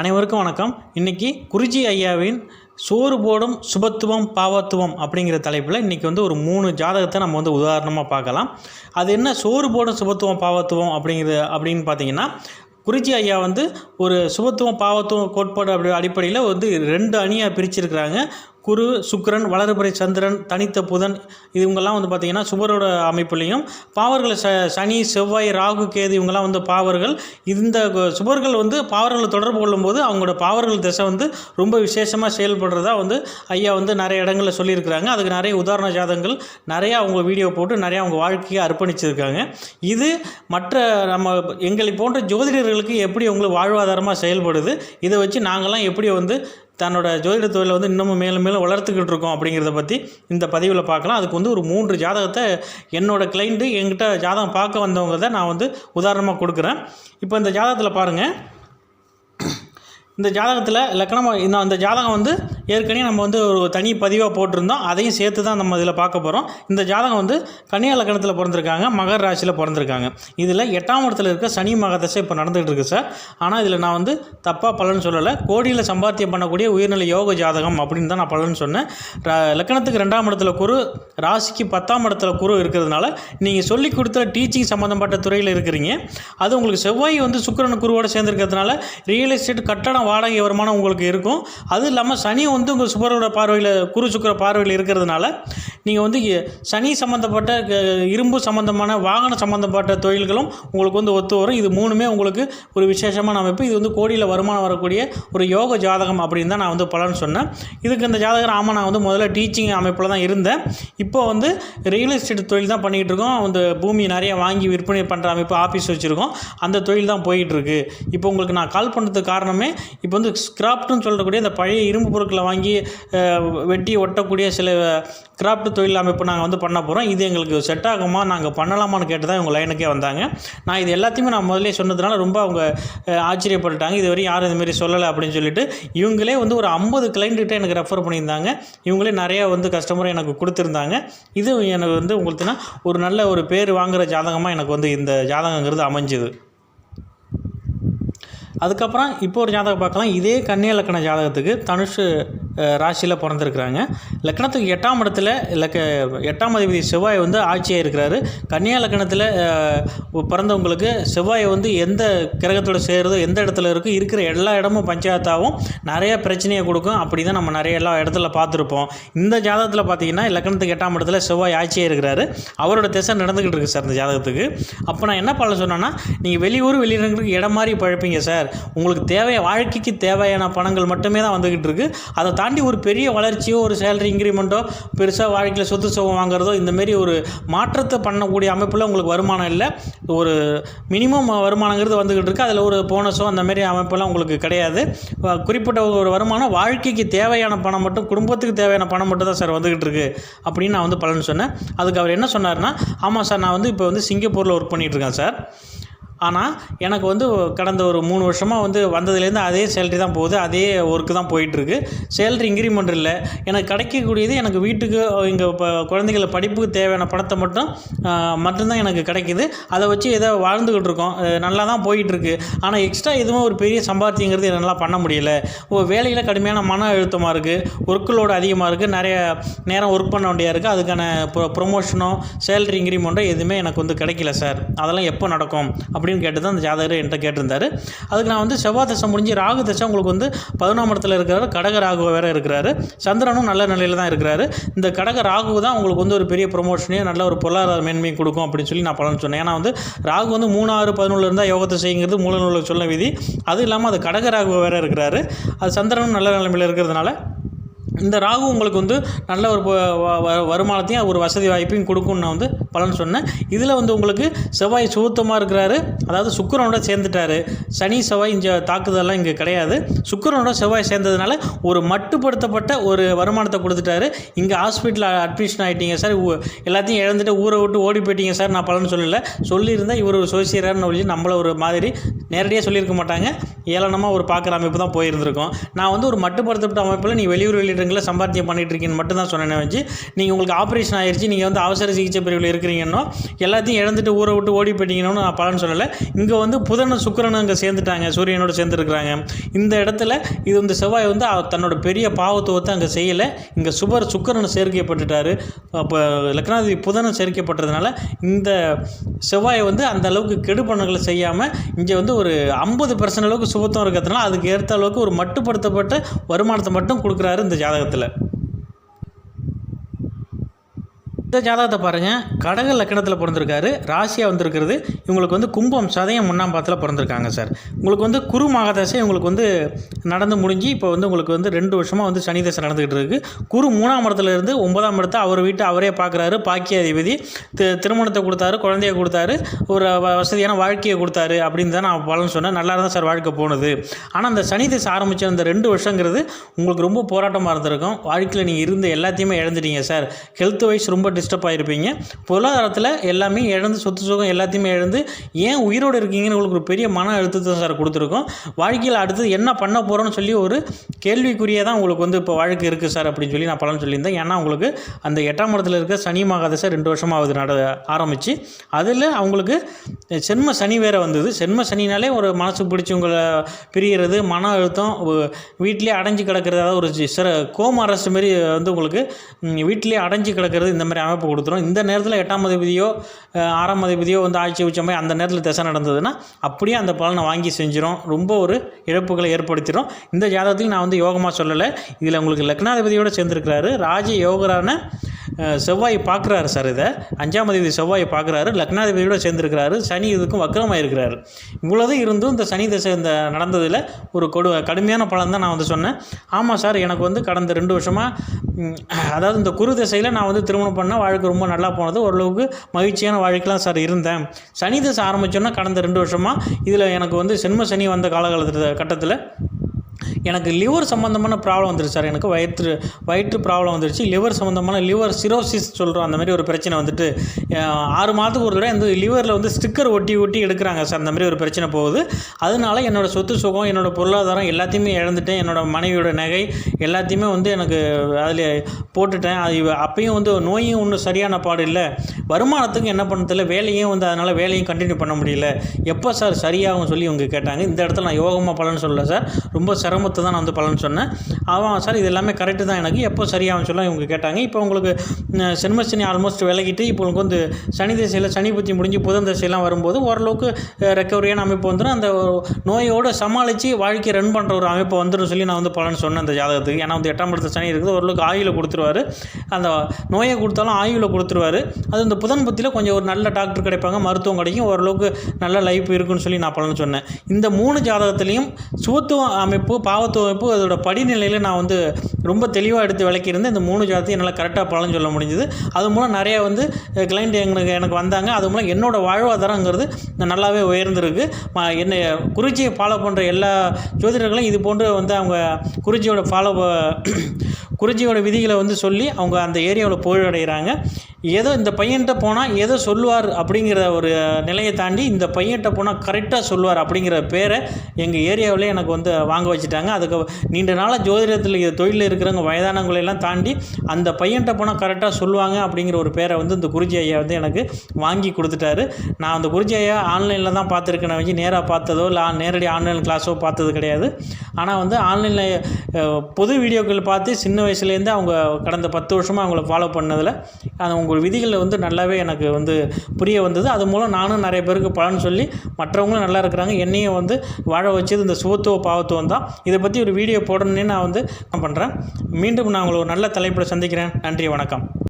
அனைவருக்கும் வணக்கம். இன்றைக்கி குருஜி ஐயாவின் சோறு போடும் சுபத்துவம் பாவத்துவம் அப்படிங்கிற தலைப்பில் இன்றைக்கி வந்து ஒரு மூணு ஜாதகத்தை நம்ம வந்து உதாரணமாக பார்க்கலாம். அது என்ன சோறு போடும் சுபத்துவம் பாவத்துவம் அப்படிங்கிறது அப்படின்னு பார்த்தீங்கன்னா குருஜி ஐயா வந்து ஒரு சுபத்துவம் பாவத்துவம் கோட்பாடு அப்படி அடிப்படையில் வந்து ரெண்டு அணியாக பிரிச்சிருக்கிறாங்க. குரு சுக்கரன் வளர்பிறை சந்திரன் தனித்த புதன் இவங்கெல்லாம் வந்து பார்த்திங்கன்னா சுபரோட அமைப்புலையும் பாவர்கள் ச சனி செவ்வாய் ராகு கேது இவங்கெல்லாம் வந்து பாவர்கள். இந்த சுவர்கள் சுபர்கள் வந்து பாவர்களை தொடர்பு கொள்ளும்போது அவங்களோட பாவர்கள் திசை வந்து ரொம்ப விசேஷமாக செயல்படுறதா வந்து ஐயா வந்து நிறைய இடங்களில் சொல்லியிருக்கிறாங்க. அதுக்கு நிறைய உதாரண ஜாதங்கள் நிறையா அவங்க வீடியோ போட்டு நிறையா அவங்க வாழ்க்கையை அர்ப்பணிச்சிருக்காங்க. இது மற்ற நம்ம எங்களை போன்ற ஜோதிடர்களுக்கு எப்படி உங்களுக்கு வாழ்வாதாரமாக செயல்படுது? இதை வச்சு நாங்கள்லாம் எப்படி வந்து தன்னோட ஜோதிட தொழிலை வந்து இன்னமும் மேலும் மேலும் வளர்த்துக்கிட்டு இருக்கோம் அப்படிங்கிறத பற்றி இந்த பதிவில் பார்க்கலாம். அதுக்கு வந்து ஒரு மூன்று ஜாதகத்தை என்னோடய கிளைண்ட்டு என்கிட்ட ஜாதகம் பார்க்க வந்தவங்க தான் நான் வந்து உதாரணமாக கொடுக்குறேன். இப்போ இந்த ஜாதகத்தில் பாருங்கள் இந்த ஜாதகத்தில் லக்கணமாக இந்த அந்த ஜாதகம் வந்து ஏற்கனவே நம்ம வந்து ஒரு தனி பதிவாக போட்டிருந்தோம். அதையும் சேர்த்து தான் நம்ம இதில் பார்க்க போகிறோம் இந்த ஜாதகம் வந்து கன்னியா லக்கணத்தில் பிறந்திருக்காங்க மகர ராசியில் பிறந்திருக்காங்க. இதில் எட்டாம் இடத்துல இருக்க சனி மகதசை இப்போ நடந்துகிட்டு இருக்கு சார். ஆனால் இதில் நான் வந்து தப்பாக பலன் சொல்லலை. கோடியில் சம்பாத்தியம் பண்ணக்கூடிய உயர்நிலை யோக ஜாதகம் அப்படின்னு தான் நான் பலன் சொன்னேன். லக்கணத்துக்கு ரெண்டாம் இடத்துல குரு ராசிக்கு பத்தாம் இடத்துல குரு இருக்கிறதுனால நீங்கள் சொல்லி கொடுத்த டீச்சிங் சம்மந்தப்பட்ட துறையில் இருக்கிறீங்க. அது உங்களுக்கு செவ்வாய் வந்து சுக்கரன் குருவோடு சேர்ந்துருக்கிறதுனால ரியல் எஸ்டேட் கட்டணம் வாடகை வருமானம் உங்களுக்கு இருக்கும். அது இல்லாமல் சனி வந்து உங்கள் சுக்கரோட பார்வையில் குரு சுக்கர பார்வையில் இருக்கிறதுனால நீங்கள் வந்து சனி சம்மந்தப்பட்ட க- இரும்பு சம்மந்தமான வாகன சம்மந்தப்பட்ட தொழில்களும் உங்களுக்கு வந்து ஒத்து வரும். இது மூணுமே உங்களுக்கு ஒரு விசேஷமான அமைப்பு. இது வந்து கோடியில் வருமானம் வரக்கூடிய ஒரு யோக ஜாதகம் அப்படின்னு தான் நான் வந்து பலன் சொன்னேன். இதுக்கு இந்த ஜாதகர் ஆமாம் நான் வந்து முதல்ல டீச்சிங் அமைப்பில் தான் இருந்தேன். இப்போ வந்து ரியல் எஸ்டேட் தொழில் தான் பண்ணிகிட்டு இருக்கோம். அந்த பூமி நிறைய வாங்கி விற்பனை பண்ணுற அமைப்பு ஆஃபீஸ் வச்சுருக்கோம். அந்த தொழில் தான் போயிட்டுருக்கு இப்போ உங்களுக்கு நான் கால் பண்ணுறதுக்கு காரணமே இப்போ வந்து ஸ்கிராப்ட்னு சொல்லக்கூடிய அந்த பழைய இரும்பு பொருட்களை வாங்கி வெட்டி ஒட்டக்கூடிய சில கிராஃப்ட் தொழில் அமைப்பு நாங்கள் வந்து பண்ண போகிறோம் இது எங்களுக்கு செட் ஆகுமா நாங்கள் பண்ணலாமான்னு கேட்டு தான் இவங்க லைனுக்கே வந்தாங்க. நான் இது எல்லாத்தையுமே நான் முதலே சொன்னதுனால ரொம்ப அவங்க ஆச்சரியப்பட்டுட்டாங்க. இது வரையும் யாரும் இதுமாரி சொல்லலை அப்படின்னு சொல்லிட்டு இவங்களே வந்து ஒரு ஐம்பது கிளைண்ட்டுகிட்ட எனக்கு ரெஃபர் பண்ணியிருந்தாங்க. இவங்களே நிறையா வந்து கஸ்டமரை எனக்கு கொடுத்துருந்தாங்க. இது எனக்கு வந்து உங்களுக்குன்னா ஒரு நல்ல ஒரு பேர் வாங்குகிற ஜாதகமாக எனக்கு வந்து இந்த ஜாதகங்கிறது அமைஞ்சுது. அதுக்கப்புறம் இப்போ ஒரு ஜாதகம் பார்க்கலாம். இதே கன்னிய லக்கண ஜாதகத்துக்கு தனுஷு ராசியில் பிறந்திருக்கிறாங்க. லக்கணத்துக்கு எட்டாம் இடத்துல லக்க எட்டாம் அதிபதி செவ்வாய் வந்து ஆட்சியாக இருக்கிறாரு. கன்னியா லக்கணத்தில் பிறந்தவங்களுக்கு செவ்வாய் வந்து எந்த கிரகத்தோட சேருதோ எந்த இடத்துல இருக்குது இருக்கிற எல்லா இடமும் பஞ்சாயத்தாகவும் நிறைய பிரச்சனையை கொடுக்கும். அப்படி தான் நம்ம நிறைய எல்லா இடத்துல பார்த்துருப்போம். இந்த ஜாதகத்தில் பார்த்தீங்கன்னா லக்கணத்துக்கு எட்டாம் இடத்துல செவ்வாய் ஆட்சியாக இருக்கிறாரு. அவரோட திசை நடந்துக்கிட்டு இருக்கு சார் இந்த ஜாதகத்துக்கு. அப்போ நான் என்ன பண்ண சொன்னேன்னா நீங்கள் வெளியூர் வெளியிடங்களுக்கு இடம் மாதிரி பழப்பீங்க சார். உங்களுக்கு தேவை வாழ்க்கைக்கு தேவையான பணங்கள் மட்டுமே தான் வந்துக்கிட்டு இருக்குது அதை தாண்டி ஒரு பெரிய வளர்ச்சியோ ஒரு சேலரி இன்க்ரிமெண்ட்டோ பெருசாக வாழ்க்கையில் சொத்து சுகம் வாங்குறதோ இந்தமாரி ஒரு மாற்றத்தை பண்ணக்கூடிய அமைப்பில் உங்களுக்கு வருமானம் இல்லை. ஒரு மினிமம் வருமானங்கிறது வந்துக்கிட்டு இருக்குது அதில் ஒரு போனஸோ அந்தமாரி அமைப்பெல்லாம் உங்களுக்கு கிடையாது. குறிப்பிட்ட ஒரு வருமானம் வாழ்க்கைக்கு தேவையான பணம் மட்டும் குடும்பத்துக்கு தேவையான பணம் மட்டும் தான் சார் வந்துக்கிட்டு இருக்கு. அப்படின்னு நான் வந்து பலன் சொன்னேன். அதுக்கு அவர் என்ன சொன்னார்னா ஆமாம் சார் நான் வந்து இப்போ வந்து சிங்கப்பூரில் ஒர்க் பண்ணிகிட்டு இருக்கேன் சார். ஆனால் எனக்கு வந்து கடந்த ஒரு மூணு வருஷமாக வந்து வந்ததுலேருந்து அதே சேலரி தான் போகுது அதே ஒர்க்கு தான் போயிட்டுருக்கு. சேலரி இன்க்ரிமெண்ட் இல்லை. எனக்கு கிடைக்கக்கூடியது எனக்கு வீட்டுக்கு இங்கே இப்போ குழந்தைகள படிப்புக்கு தேவையான பணத்தை மட்டும் மட்டும்தான் எனக்கு கிடைக்கிது. அதை வச்சு ஏதோ வாழ்ந்துக்கிட்டு இருக்கோம். நல்லா தான் போயிட்டுருக்கு. ஆனால் எக்ஸ்ட்ரா எதுவும் ஒரு பெரிய சம்பாத்தியங்கிறது என்னால் பண்ண முடியல. ஓ வேலையில் கடுமையான மன அழுத்தமாக இருக்குது ஒர்க்குலோடு அதிகமாக இருக்குது நிறைய நேரம் ஒர்க் பண்ண வேண்டியா இருக்குது அதுக்கான ப்ரொ ப்ரொமோஷனோ சேலரி இன்க்ரிமெண்ட்டோ எதுவுமே எனக்கு வந்து கிடைக்கல சார் அதெல்லாம் எப்போ நடக்கும்? அப்படின்னு கேட்டு தான் அந்த ஜாதகர் என்கிட்ட கேட்டிருந்தாரு. அதுக்கு நான் வந்து செவ்வாய் தசை முடிஞ்சு ராகு தசை உங்களுக்கு வந்து பதினொன்றாம் இடத்துல இருக்கிறாரு கடக ராகு வேறு இருக்கிறாரு. சந்திரனும் நல்ல நிலையில் தான் இருக்கிறாரு. இந்த கடக ராகு தான் உங்களுக்கு வந்து ஒரு பெரிய ப்ரொமோஷனையும் நல்ல ஒரு பொருளாதார மேன்மையும் கொடுக்கும் அப்படின்னு சொல்லி நான் பலன் சொன்னேன். ஏன்னா வந்து ராகு வந்து மூணு ஆறு பதினொன்று இருந்தால் யோகத்தை செய்யுங்கிறது மூல நூலில் சொல்ல விதி. அது இல்லாமல் அது கடக ராகு வேறு இருக்கிறாரு. அது சந்திரனும் நல்ல நிலைமையில் இருக்கிறதுனால இந்த ராகு உங்களுக்கு வந்து நல்ல ஒரு வ- வ- வருமானத்தையும் ஒரு வசதி வாய்ப்பையும் கொடுக்கும்னு நான் வந்து பலன் சொன்னேன். இதில் வந்து உங்களுக்கு செவ்வாய் சுத்தமாக இருக்கிறாரு. அதாவது சுக்கரனோட சேர்ந்துட்டாரு. சனி செவ்வாய் இங்கே தாக்குதல்லாம் இங்கே கிடையாது. சுக்கரனோட செவ்வாய் சேர்ந்ததுனால ஒரு மட்டுப்படுத்தப்பட்ட ஒரு வருமானத்தை கொடுத்துட்டாரு. இங்கே ஹாஸ்பிட்டலில் அட்மிஷன் ஆகிட்டீங்க சார். ஊ- எல்லாத்தையும் இழந்துட்டு ஊரை விட்டு ஓடி போயிட்டீங்க சார். நான் பலன் சொல்லலை. சொல்லியிருந்தால் இவர் ஒரு சோசியரான்னு ஒழிச்சு நம்மளை ஒரு மாதிரி நேரடியாக சொல்லியிருக்க மாட்டாங்க. ஏளனமாக ஒரு பார்க்குற அமைப்பு தான் போயிருந்திருக்கோம். நான் வந்து ஒரு மட்டுப்படுத்தப்பட்ட அமைப்பில் நீ வெளியூர் வெளியிடங்களில் சம்பாத்தியம் பண்ணிட்டு இருக்கீங்கன்னு மட்டும் தான் சொன்னேன் வச்சு நீங்கள் உங்களுக்கு ஆப்ரேஷன் ஆயிடுச்சு நீங்கள் வந்து அவசர சிகிச்சை பிரிவில் இருக்கிற இருக்கிறீங்கன்னோ எல்லாத்தையும் இழந்துட்டு ஊரை விட்டு ஓடி போயிட்டீங்கன்னு நான் பலன் சொல்லலை. இங்கே வந்து புதனை சுக்கரனும் அங்கே சேர்ந்துட்டாங்க சூரியனோட சேர்ந்துருக்குறாங்க. இந்த இடத்துல இது இந்த செவ்வாய் வந்து தன்னோட பெரிய பாவத்துவத்தை அங்கே செய்யலை. இங்கே சுபர் சுக்கிரன் சேர்க்கப்பட்டுட்டாரு. அப்போ லக்னாதிபதி புதனை சேர்க்கப்பட்டதுனால இந்த செவ்வாயை வந்து அந்த அளவுக்கு கெடுபணங்களை செய்யாமல் இங்கே வந்து ஒரு ஐம்பது பர்சன்ட் அளவுக்கு சுபத்துவம் இருக்கிறதுனால அதுக்கு ஏற்ற அளவுக்கு ஒரு மட்டுப்படுத்தப்பட்ட வருமானத்தை மட்டும் கொடுக்குறாரு இந்த ஜாதகத்தில் இந்த ஜாதகத்தை பாருங்கள் கடக லக்கணத்தில் பிறந்திருக்காரு. ராசியாக வந்திருக்கிறது. இவங்களுக்கு வந்து கும்பம் சதயம் ஒன்றாம் பாதத்தில் பிறந்திருக்காங்க சார். உங்களுக்கு வந்து குரு மகாதசை உங்களுக்கு வந்து நடந்து முடிஞ்சு இப்போ வந்து உங்களுக்கு வந்து ரெண்டு வருஷமாக வந்து சனி தசை நடந்துக்கிட்டு இருக்கு. குரு மூணாம் இடத்துல இருந்து ஒன்பதாம் இடத்த அவர் வீட்டை அவரே பார்க்குறாரு பாக்கியாதிபதி தி திருமணத்தை கொடுத்தாரு குழந்தைய கொடுத்தாரு ஒரு வ- வசதியான வாழ்க்கையை கொடுத்தாரு அப்படின்னு தான் நான் பலன் சொன்னேன். நல்லா தான் சார் வாழ்க்கை போனது. ஆனால் அந்த சனி தசை ஆரம்பித்த அந்த ரெண்டு வருஷங்கிறது உங்களுக்கு ரொம்ப போராட்டமாக இருந்திருக்கும். வாழ்க்கையில் நீங்கள் இருந்த எல்லாத்தையுமே இழந்துட்டீங்க சார். ஹெல்த் வைஸ் ரொம்ப டிஸ்டர்ப் ஆகிருப்பீங்க பொருளாதாரத்தில் எல்லாமே இழந்து சொத்து சுகம் எல்லாத்தையுமே இழந்து ஏன் உயிரோடு இருக்கீங்கன்னு உங்களுக்கு ஒரு பெரிய மன அழுத்தத்தை சார் கொடுத்துருக்கோம். வாழ்க்கையில் அடுத்தது என்ன பண்ண போகிறோன்னு சொல்லி ஒரு கேள்விக்குறியே தான் உங்களுக்கு வந்து இப்போ வாழ்க்கை இருக்குது சார் அப்படின்னு சொல்லி நான் பலன் சொல்லியிருந்தேன். ஏன்னா உங்களுக்கு அந்த எட்டாம் இடத்துல இருக்க சனி மகாதசை ரெண்டு வருஷமாவது நட ஆரம்பித்து அதில் அவங்களுக்கு சென்ம சனி வேறு வந்தது. சென்ம சனினாலே ஒரு மனசுக்கு பிடிச்சவங்களை பிரியறது மன அழுத்தம் வீட்டிலே அடைஞ்சு கிடக்கிறது அதாவது ஒரு சிற கோம அரசு மாரி வந்து உங்களுக்கு வீட்டிலே அடைஞ்சு கிடக்கிறது இந்த மாதிரி அமைப்பு கொடுத்துரும். இந்த நேரத்தில் எட்டாம் அதிபதியோ ஆறாம் அதிபதியோ வந்து ஆட்சி உச்ச மாதிரி அந்த நேரத்தில் திசை நடந்ததுன்னா அப்படியே அந்த பலனை வாங்கி செஞ்சிடும் ரொம்ப ஒரு இழப்புகளை ஏற்படுத்திடும் இந்த ஜாதகத்தில் நான் வந்து யோகமாக சொல்லலை. இதில் உங்களுக்கு லக்னாதிபதியோடு சேர்ந்துருக்கிறாரு. ராஜ யோகரான செவ்வாய் பார்க்குறாரு சார் இதை. அஞ்சாம் அதிபதி செவ்வாய் பார்க்குறாரு. லக்னாதிபதியோடு சேர்ந்துருக்கிறாரு. சனி இதுக்கும் வக்கரமாக இருக்கிறாரு இவ்வளோதும் இருந்தும் இந்த சனி தசை இந்த நடந்ததில் ஒரு கொடு கடுமையான பலன் தான் நான் வந்து சொன்னேன். ஆமாம் சார் எனக்கு வந்து கடந்த ரெண்டு வருஷமாக அதாவது இந்த குரு திசையில் நான் வந்து திருமணம் பண்ண வாழ்க்கை ரொம்ப நல்லா போனது. ஓரளவுக்கு மகிழ்ச்சியான வாழ்க்கைலாம் சார் இருந்தேன். சனி தசை ஆரம்பித்தோன்னா கடந்த ரெண்டு வருஷமாக இதில் எனக்கு வந்து சென்ம சனி வந்த காலகட்டத்தில் கட்டத்தில் எனக்கு லிவர் சம்மந்தமான ப்ராப்ளம் வந்துருச்சு சார். எனக்கு வயிற்று வயிற்று ப்ராப்ளம் வந்துருச்சு. லிவர் சம்மந்தமான லிவர் சிரோசிஸ் சொல்கிறோம் அந்த மாதிரி ஒரு பிரச்சனை வந்துட்டு ஆறு மாதத்துக்கு ஒரு தடவை இந்த லிவரில் வந்து ஸ்டிக்கர் ஒட்டி ஒட்டி எடுக்கிறாங்க சார். அந்த மாதிரி ஒரு பிரச்சனை போகுது. அதனால என்னோட சொத்து சுகம் என்னோட பொருளாதாரம் எல்லாத்தையுமே இழந்துட்டேன். என்னோட மனைவியோட நகை எல்லாத்தையுமே வந்து எனக்கு அதில் போட்டுட்டேன். அது அப்பையும் அப்பயும் வந்து நோயும் ஒன்றும் சரியான பாடு இல்லை. வருமானத்துக்கு என்ன பண்ணதில்ல வேலையும் வந்து அதனால் வேலையும் கண்டினியூ பண்ண முடியல. எப்போ சார் சரியாகும் சொல்லி இவங்க கேட்டாங்க. இந்த இடத்துல நான் யோகமாக பலன்னு சொல்லலை சார். ரொம்ப சிரமத்தை தான் நான் வந்து பலன் சொன்னேன். அவன் சார் இது எல்லாமே கரெக்டு தான் எனக்கு. எப்போ சரியாகும் சொல்ல இவங்க கேட்டாங்க. இப்போ உங்களுக்கு ம், ஆல்மோஸ்ட் விலகிட்டு இப்போ உங்களுக்கு வந்து சனி திசையில் சனி புத்தி முடிஞ்சு புதன் திசையெல்லாம் வரும்போது ஓரளவுக்கு ரெக்கவரியான அமைப்பு வந்துடும் அந்த நோயோடு சமாளித்து வாழ்க்கையை ரன் பண்ணுற ஒரு அமைப்பு வந்துடும் சொல்லி நான் வந்து பலன் சொன்னேன் அந்த ஜாதகத்துக்கு. ஏன்னா வந்து எட்டாம் இடத்துல சனி இருக்குது. ஓரளவுக்கு ஆயுளை கொடுத்துருவாரு. அந்த நோயை கொடுத்தாலும் ஆயுளை கொடுத்துருவாரு. அது இந்த புதன் புத்தியில் கொஞ்சம் ஒரு நல்ல டாக்டர் கிடைப்பாங்க. மருத்துவம் கிடைக்கும். ஓரளவுக்கு நல்ல லைஃப் இருக்குன்னு சொல்லி நான் பலன் சொன்னேன். இந்த மூணு ஜாதகத்துலேயும் சுவத்துவ அமைப்பு பாவத்துவ அமைப்பு அதோட படிநிலையில் நான் வந்து ரொம்ப தெளிவாக எடுத்து விளக்கியிருந்தேன். இந்த மூணு ஜாதத்தையும் என்னால் கரெக்டாக பலன் சொல்ல முடிஞ்சுது. அது மூலம் நிறைய வந்து கிளைண்ட் எனக்கு எனக்கு வந்தாங்க. அது மூலம் என்னோட வாழ்வாதாரங்கிறது நல்லாவே உயர்ந்திருக்கு. என்னை குறிச்சியை ஃபாலோ பண்ணுற எல்லா ஜோதிடர்களும் இது போன்று வந்து அவங்க குறிச்சியோட ஃபாலோ குறிச்சியோட விதிகளை வந்து சொல்லி அவங்க அந்த ஏரியாவில் புகழடைகிறாங்க ஏதோ இந்த பையன்கிட்ட போனால் ஏதோ சொல்லுவார் அப்படிங்கிற ஒரு நிலையை தாண்டி இந்த பையன்கிட்ட போனால் கரெக்டாக சொல்லுவார் அப்படிங்கிற பேரை எங்கள் ஏரியாவிலே எனக்கு வந்து வாங்க வச்சுட்டாங்க. அதுக்கு நீண்ட நாளாக ஜோதிடத்தில் தொழிலில் இருக்கிறவங்க வயதானவங்களையெல்லாம் தாண்டி அந்த பையன்கிட்ட போனால் கரெக்டாக சொல்லுவாங்க அப்படிங்கிற ஒரு பேரை வந்து இந்த குருஜி ஐயா வந்து எனக்கு வாங்கி கொடுத்துட்டாரு. நான் அந்த குருஜி ஐயா ஆன்லைனில் தான் பார்த்துருக்கேன். வச்சு நேராக பார்த்ததோ இல்லை நேரடி ஆன்லைன் கிளாஸோ பார்த்தது கிடையாது. ஆனால் வந்து ஆன்லைனில் பொது வீடியோக்கள் பார்த்து சின்ன வயசுலேருந்து அவங்க கடந்த பத்து வருஷமாக அவங்கள ஃபாலோ பண்ணதில் அது உங்கள் விதிகளில் வந்து நல்லாவே எனக்கு வந்து புரிய வந்தது. அது மூலம் நானும் நிறைய பேருக்கு பலன் சொல்லி மற்றவங்களும் நல்லா இருக்கிறாங்க. என்னையும் வந்து வாழ வச்சது இந்த சுவத்துவ பாவத்துவம் தான். இதை பற்றி ஒரு வீடியோ போடணுன்னே நான் வந்து பண்ணுறேன் மீண்டும் நான் உங்களை ஒரு நல்ல தலைப்பில் சந்திக்கிறேன். நன்றி வணக்கம்.